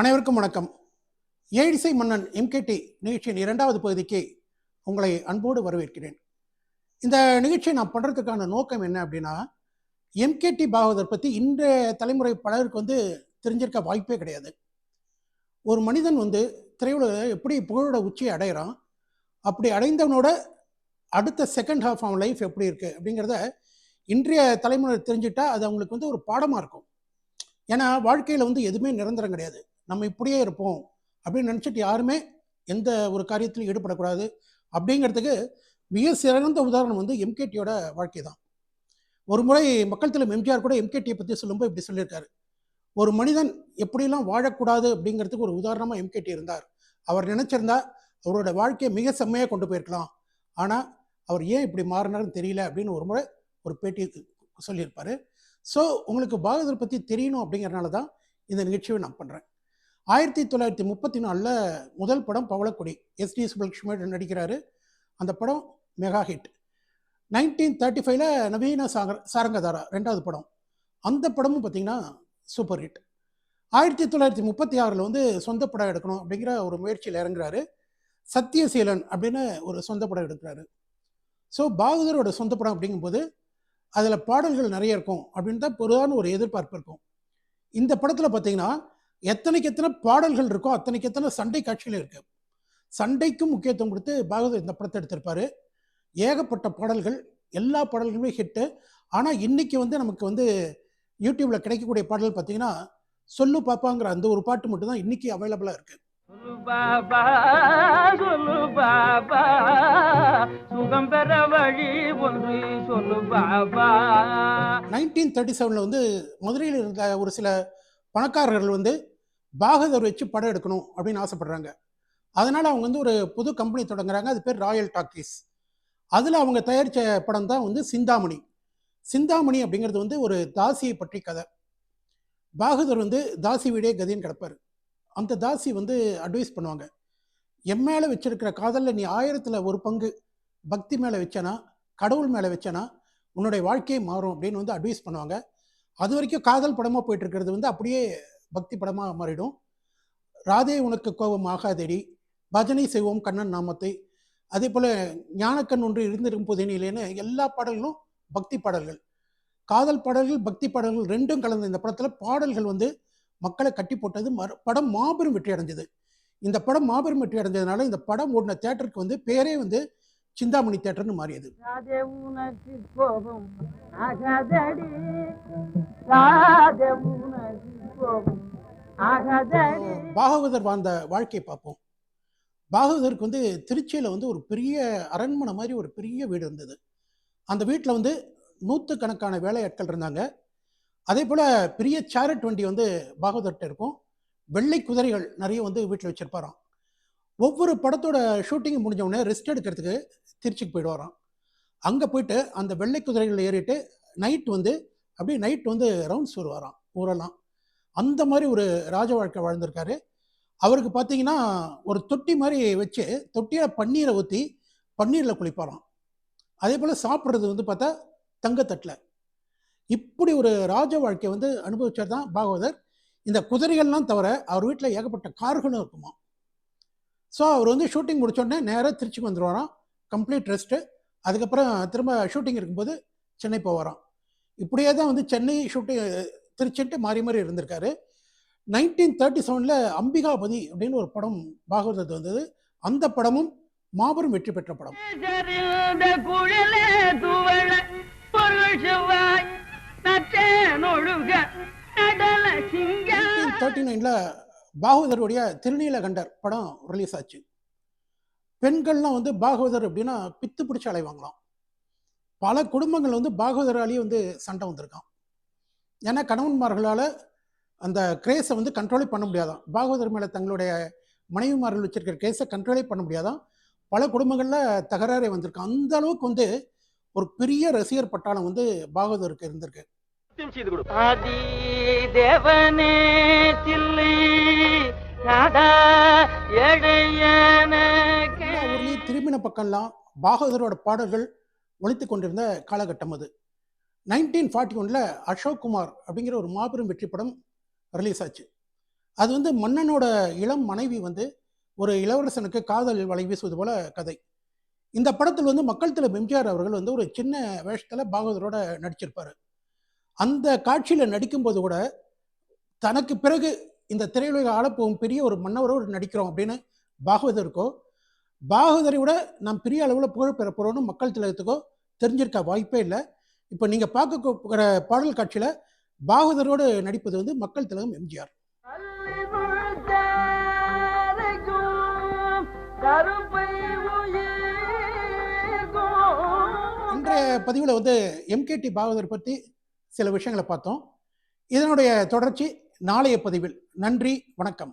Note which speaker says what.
Speaker 1: அனைவருக்கும் வணக்கம். ஏழிசை மன்னன் எம்கேடி நிகழ்ச்சியின் இரண்டாவது பகுதிக்கு உங்களை அன்போடு வரவேற்கிறேன். இந்த நிகழ்ச்சியை நான் பண்ணுறதுக்கான நோக்கம் என்ன அப்படின்னா எம்கேடி பாகவதர் பற்றி இன்றைய தலைமுறை பலருக்கு வந்து தெரிஞ்சிருக்க வாய்ப்பே கிடையாது. ஒரு மனிதன் வந்து திரையுலக எப்படி புகழோட உச்சியை அடையிறான் அப்படி அடைந்தவனோட அடுத்த செகண்ட் ஹாஃப் ஆஃப் லைஃப் எப்படி இருக்குது அப்படிங்கிறத இன்றைய தலைமுறை தெரிஞ்சுட்டா அது அவங்களுக்கு வந்து ஒரு பாடமாக இருக்கும். ஏன்னா வாழ்க்கையில் வந்து எதுவுமே நிரந்தரம் கிடையாது. நம்ம இப்படியே இருப்போம் அப்படின்னு நினச்சிட்டு யாருமே எந்த ஒரு காரியத்திலும் ஈடுபடக்கூடாது. அப்படிங்கிறதுக்கு மிக சிறந்த உதாரணம் வந்து எம்கேடியோட வாழ்க்கை தான். ஒரு முறை மக்கள் தலைவர் எம்ஜிஆர் கூட எம்கேடியை பற்றி சொல்லும்போது இப்படி சொல்லியிருக்காரு. ஒரு மனிதன் எப்படிலாம் வாழக்கூடாது அப்படிங்கிறதுக்கு ஒரு உதாரணமாக எம்கேடி இருந்தார். அவர் நினச்சிருந்தா அவரோட வாழ்க்கையை மிக செம்மையாக கொண்டு போயிருக்கலாம். ஆனால் அவர் ஏன் இப்படி மாறினார்னு தெரியல அப்படின்னு ஒரு முறை ஒரு பேட்டி சொல்லியிருப்பார். ஸோ உங்களுக்கு பாகதூர் பற்றி தெரியணும் அப்படிங்கிறனால தான் இந்த நிகழ்ச்சியை நான் பண்ணுறேன் ஆயிரத்தி தொள்ளாயிரத்தி முப்பத்தி நாலில் முதல் படம் பவளக்குடி. எஸ். டி. சுபலட்சுமி நடிக்கிறாரு. அந்த படம் மெகா ஹிட் நைன்டீன் தேர்ட்டி ஃபைவ்ல நவீன சாகர் சாரங்கதாரா ரெண்டாவது படம். அந்த படமும் பார்த்தீங்கன்னா சூப்பர் ஹிட் ஆயிரத்தி தொள்ளாயிரத்தி முப்பத்தி ஆறில் வந்து சொந்த படம் எடுக்கணும் அப்படிங்கிற ஒரு முயற்சியில் இறங்குறாரு. சத்தியசீலன் அப்படின்னு ஒரு சொந்த படம் எடுக்கிறாரு. ஸோ பாகதரோட சொந்த படம் அப்படிங்கும்போது அதில் பாடல்கள் நிறைய இருக்கும் அப்படின்னு தான் பொதுவான ஒரு எதிர்பார்ப்பு இருக்கும். இந்த படத்தில் பார்த்தீங்கன்னா எத்தனைக்கு எத்தனை பாடல்கள் இருக்கோ அத்தனைக்கு எத்தனை சண்டை காட்சிகள் இருக்கு. சண்டைக்கும் முக்கியத்துவம் கொடுத்து பாகவதர் இந்த படத்தை எடுத்திருப்பாரு. ஏகப்பட்ட பாடல்கள் எல்லா பாடல்களுமே ஹிட்டு ஆனால் இன்னைக்கு வந்து நமக்கு வந்து யூடியூப்ல கிடைக்கக்கூடிய பாடல் பார்த்தீங்கன்னா சொல்லு பாப்பாங்கிற அந்த ஒரு பாட்டு மட்டும் தான் இன்னைக்கு அவைலபிளாக இருக்கு.
Speaker 2: சொல்லு பாபா சொல்லு பாபா சுகம் பெற வழி ஒன்று சொல்லு பாபா
Speaker 1: நைன்டீன் தேர்ட்டி செவனில் வந்து மதுரையில் இருந்த ஒரு சில பணக்காரர்கள் வந்து பாகதர் வச்சு படம் எடுக்கணும் அப்படின்னு ஆசைப்படுறாங்க. அதனால் அவங்க வந்து ஒரு புது கம்பெனி தொடங்குறாங்க. அது பேர் ராயல் டாக்கீஸ் அதில் அவங்க தயாரித்த படம் தான் வந்து சிந்தாமணி. சிந்தாமணி அப்படிங்கிறது வந்து ஒரு தாசியை பற்றி கதை. பாகதர் வந்து தாசி வீடே கதின்னு கிடப்பார். அந்த தாசி வந்து அட்வைஸ் பண்ணுவாங்க. என் மேலே வச்சிருக்கிற காதலில் நீ ஆயிரத்தில் ஒரு பங்கு பக்தி மேலே வச்சனா கடவுள் மேலே வச்சனா உன்னுடைய வாழ்க்கையே மாறும் அப்படின்னு வந்து அட்வைஸ் பண்ணுவாங்க. அது வரைக்கும் காதல் படமாக போயிட்டு இருக்கிறது வந்து அப்படியே பக்தி படமாக மாறிடும். ராதே உனக்கு கோபம் ஆகாதடி. பஜனை செய்வோம் கண்ணன் நாமத்தை. அதே போல் ஞானக்கண் ஒன்று இருந்திருக்கும் புதினிலேன்னு எல்லா பாடல்களும் பக்தி பாடல்கள். காதல் பாடல்கள் பக்தி பாடல்கள் ரெண்டும் கலந்த இந்த படத்தில் பாடல்கள் வந்து மக்களை கட்டி போட்டது மறு படம் மாபெரும் வெற்றி அடைஞ்சது. இந்த படம் மாபெரும் வெற்றி அடைஞ்சதுனால இந்த படம் ஓடின தேட்டருக்கு வந்து பேரே வந்து சிந்தாமணி தேட்டர்னு மாறியது. பாகவதர் வாழ்ந்த வாழ்க்கையை பார்ப்போம். பாகவதருக்கு வந்து திருச்சியில் வந்து ஒரு பெரிய அரண்மனை மாதிரி ஒரு பெரிய வீடு இருந்தது. அந்த வீட்டில் வந்து நூற்றுக்கணக்கான வேலையாட்கள் இருந்தாங்க. அதே போல் பெரிய சேரட் வண்டி வந்து பாகவதர்கிட்ட இருக்கும். வெள்ளை குதிரைகள் நிறைய வந்து வீட்டில் வச்சுருப்பாராம். ஒவ்வொரு படத்தோட ஷூட்டிங் முடிஞ்ச உடனே ரெஸ்ட் எடுக்கிறதுக்கு திருச்சிக்கு போயிடுவாராம் அங்கே போயிட்டு அந்த வெள்ளை குதிரைகள் ஏறிட்டு நைட் வந்து அப்படியே நைட் வந்து ரவுண்ட்ஸ் வருவாராம் ஊரெல்லாம். அந்த மாதிரி ஒரு ராஜ வாழ்க்கை வாழ்ந்திருக்காரு. அவருக்கு பார்த்தீங்கன்னா ஒரு தொட்டி மாதிரி வச்சு தொட்டியில் பன்னீரை ஊற்றி பன்னீரில் குளிப்பாராம். அதே போல் சாப்பிட்றது வந்து பார்த்தா தங்கத்தட்டில். இப்படி ஒரு ராஜ வாழ்க்கை வந்து அனுபவிச்சார் தான் பாகவதர். இந்த குதிரைகள்லாம் தவிர அவர் வீட்டில் ஏகப்பட்ட கார்களும் இருக்குமா ஸோ அவர் வந்து ஷூட்டிங் முடிச்சோடனே நேராக திருச்சிக்கு வந்துடுவாராம் கம்ப்ளீட் ரெஸ்ட்டு அதுக்கப்புறம் திரும்ப ஷூட்டிங் இருக்கும்போது சென்னை போவாராம். இப்படியே தான் வந்து சென்னை ஷூட்டிங் திருச்சின்ட்டு மாறி மாறி இருந்திருக்காரு. நைன்டீன் தேர்ட்டி செவனில் அம்பிகாபதி அப்படின்னு ஒரு படம் பாகவதத்து வந்தது. அந்த படமும் மாபெரும் வெற்றி பெற்ற படம். தேர்ட்டி நைனில் பாகவதருடைய திருநீலகண்டர் படம் ரிலீஸ் ஆச்சு. பெண்கள்லாம் வந்து பாகவதர் அப்படின்னா பித்து பிடிச்சி அலைவாங்களாம் பல குடும்பங்கள் வந்து பாகவதராலேயே வந்து சண்டை வந்திருக்கான் ஏன்னா கணவன்மார்களால் அந்த கிரேஸை வந்து கண்ட்ரோலே பண்ண முடியாதான் பாகவதர் மேலே தங்களுடைய மனைவிமார்கள் வச்சிருக்கிற கேஸை கண்ட்ரோலே பண்ண முடியாதான் பல குடும்பங்களில் தகராறே வந்திருக்கு அந்த அளவுக்கு வந்து ஒரு பெரிய ரசிகர் பட்டாளம் வந்து பாகவதருக்கு இருந்திருக்கு.
Speaker 2: ஆதி தேவனே
Speaker 1: திரும்பின பக்கம்லாம் பாகவதரோட பாடல்கள் ஒழித்து கொண்டிருந்த காலகட்டம் அது. நைன்டீன் ஃபார்ட்டி ஒனில் அசோக் குமார் அப்படிங்கிற ஒரு மாபெரும் வெற்றி படம் ரிலீஸ் ஆச்சு. அது வந்து மன்னனோட இளம் மனைவி வந்து ஒரு இளவரசனுக்கு காதல் வலை வீசுவது போல கதை. இந்த படத்தில் வந்து மக்கள் தலைவர் எம்ஜிஆர் அவர்கள் வந்து ஒரு சின்ன வேஷத்தில் பாகவதரோட நடிச்சிருப்பாரு. அந்த காட்சியில் நடிக்கும்போது கூட தனக்கு பிறகு இந்த திரையுலக ஆளப்போகும் பெரிய ஒரு மன்னவரோடு நடிக்கிறோம் அப்படின்னு பாகவதருக்கோ பாகவதரை விட நாம் பெரிய அளவில் புகழ் பெற போகிறோம்னு மக்கள் திலகத்துக்கோ தெரிஞ்சிருக்க வாய்ப்பே இல்லை. இப்போ நீங்கள் பார்க்க பாடல் காட்சியில் பாகவதரோடு நடிப்பது வந்து மக்கள் திலகம் எம்ஜிஆர். இன்றைய பதிவில் வந்து எம்கேடி பாகவதர் பற்றி சில விஷயங்களை பார்த்தோம். இதனுடைய தொடர்ச்சி நாளைய பதிவில். நன்றி வணக்கம்.